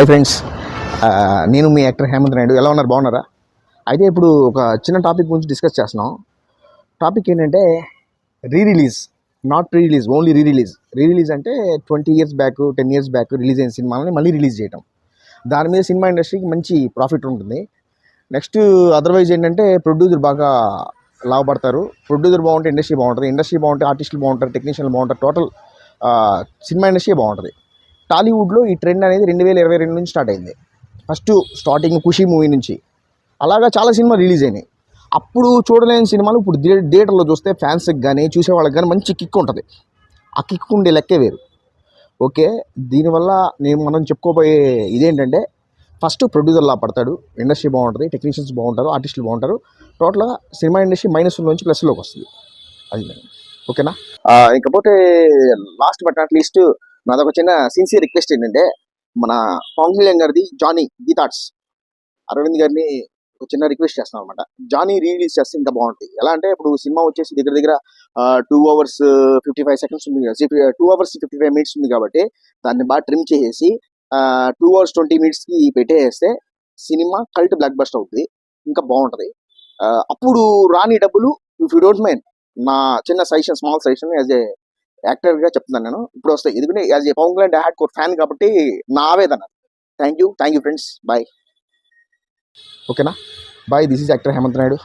Hi friends నేను మీ actor Hemanth Naidu. ఎలా ఉన్నారు? బాగున్నారా? అయితే ఇప్పుడు ఒక చిన్న టాపిక్ గురించి డిస్కస్ చేస్తున్నాం. టాపిక్ ఏంటంటే re release not pre release only re release re release అంటే twenty years back ten years back release అయిన సినిమాలని మళ్ళీ రిలీజ్ చేయటం. దాని మీద సినిమా ఇండస్ట్రీకి మంచి ప్రాఫిట్ ఉంటుంది. నెక్స్ట్ అదర్వైజ్ ఏంటంటే ప్రొడ్యూసర్ బాగా లాభపడతారు. ప్రొడ్యూసర్ బాగుంటే ఇండస్ట్రీ బాగుంటుంది. ఇండస్ట్రీ బాగుంటే ఆర్టిస్టులు బాగుంటారు టెక్నీషియన్లు బాగుంటారు టోటల్ సినిమా ఇండస్ట్రీ బాగుంటుంది. టాలీవుడ్లో ఈ ట్రెండ్ అనేది రెండు వేల ఇరవై రెండు నుంచి స్టార్ట్ అయింది. ఫస్ట్ స్టార్టింగ్ ఖుషి మూవీ నుంచి. అలాగా చాలా సినిమా రిలీజ్ అయినాయి. అప్పుడు చూడలేని సినిమాలు ఇప్పుడు థియేటర్లో చూస్తే ఫ్యాన్స్కి కానీ చూసే వాళ్ళకి కానీ మంచి కిక్ ఉంటుంది. ఆ కిక్ ఉండే లెక్కే వేరు. ఓకే దీనివల్ల నేను మనం చెప్పుకోబోయే ఇదేంటంటే ఫస్ట్ ప్రొడ్యూసర్లా పడతాడు. ఇండస్ట్రీ బాగుంటుంది టెక్నీషియన్స్ బాగుంటారు ఆర్టిస్టులు బాగుంటారు. టోటల్గా సినిమా ఇండస్ట్రీ మైనస్ నుంచి ప్లస్లోకి వస్తుంది. అది ఓకేనా? ఇకపోతే లాస్ట్ బట్ నాట్ లీస్ట్ నాదొక చిన్న సిన్సియర్ రిక్వెస్ట్ ఏంటంటే మన పవన్ కళ్యాణ్ గారిది జానీ గీ థాట్స్ అరవింద్ గారిని ఒక చిన్న రిక్వెస్ట్ చేస్తున్నాం అనమాట జానీ రీలీజ్ చేస్తే ఇంకా బాగుంటుంది. ఎలా అంటే ఇప్పుడు సినిమా వచ్చేసి దగ్గర దగ్గర two hours fifty five seconds ఉంది two hours fifty five minutes ఉంది కాబట్టి దాన్ని బాగా ట్రిమ్ చేసేసి టూ అవర్స్ ట్వంటీ మినిట్స్కి పెట్టేస్తే సినిమా కల్ట్ బ్లాక్ బస్ట్ అవుతుంది ఇంకా బాగుంటుంది. ఆ, అప్పుడు రాని డబ్బులు ఇఫ్ యూ డోంట్ మైండ్ నా చిన్న suggestion small suggestion as a యాక్టర్గా చెప్తున్నాను నేను. ఇప్పుడు వస్తాయి ఎందుకంటే as a Pawan Kalyan hard core fan కాబట్టి నా ఆవేదన thank you thank you friends. Bye. ఓకేనా? Bye this is actor Hemanth Naidu.